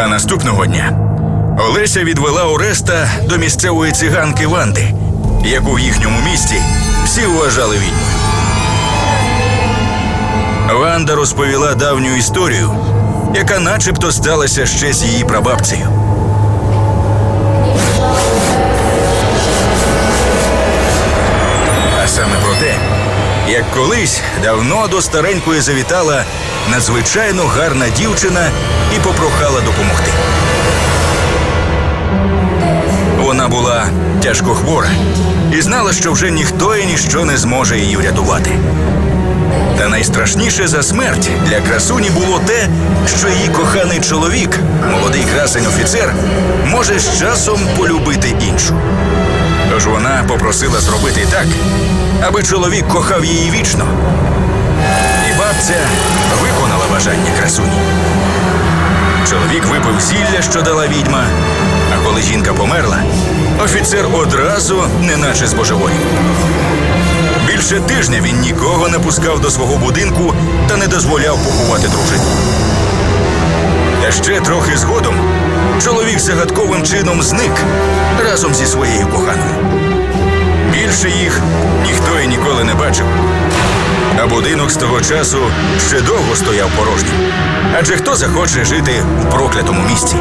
А наступного дня Олеся відвела Ореста до місцевої циганки Ванди, яку в їхньому місті всі вважали відьмою. Ванда розповіла давню історію, яка начебто сталася ще з її прабабцею. Колись давно до старенької завітала надзвичайно гарна дівчина і попрохала допомогти. Вона була тяжко хвора і знала, що вже ніхто і ніщо не зможе її врятувати. Та найстрашніше за смерть для красуні було те, що її коханий чоловік, молодий красень офіцер, може з часом полюбити іншу. Тож вона попросила зробити так, аби чоловік кохав її вічно. І бабця виконала бажання красуні. Чоловік випив зілля, що дала відьма. А коли жінка померла, офіцер одразу неначе збожеволів. Більше тижня він нікого не пускав до свого будинку та не дозволяв поховати дружину. Та ще трохи згодом чоловік загадковим чином зник разом зі своєю коханою. Більше їх ніхто і ніколи не бачив. А будинок з того часу ще довго стояв порожнім. Адже хто захоче жити в проклятому місці?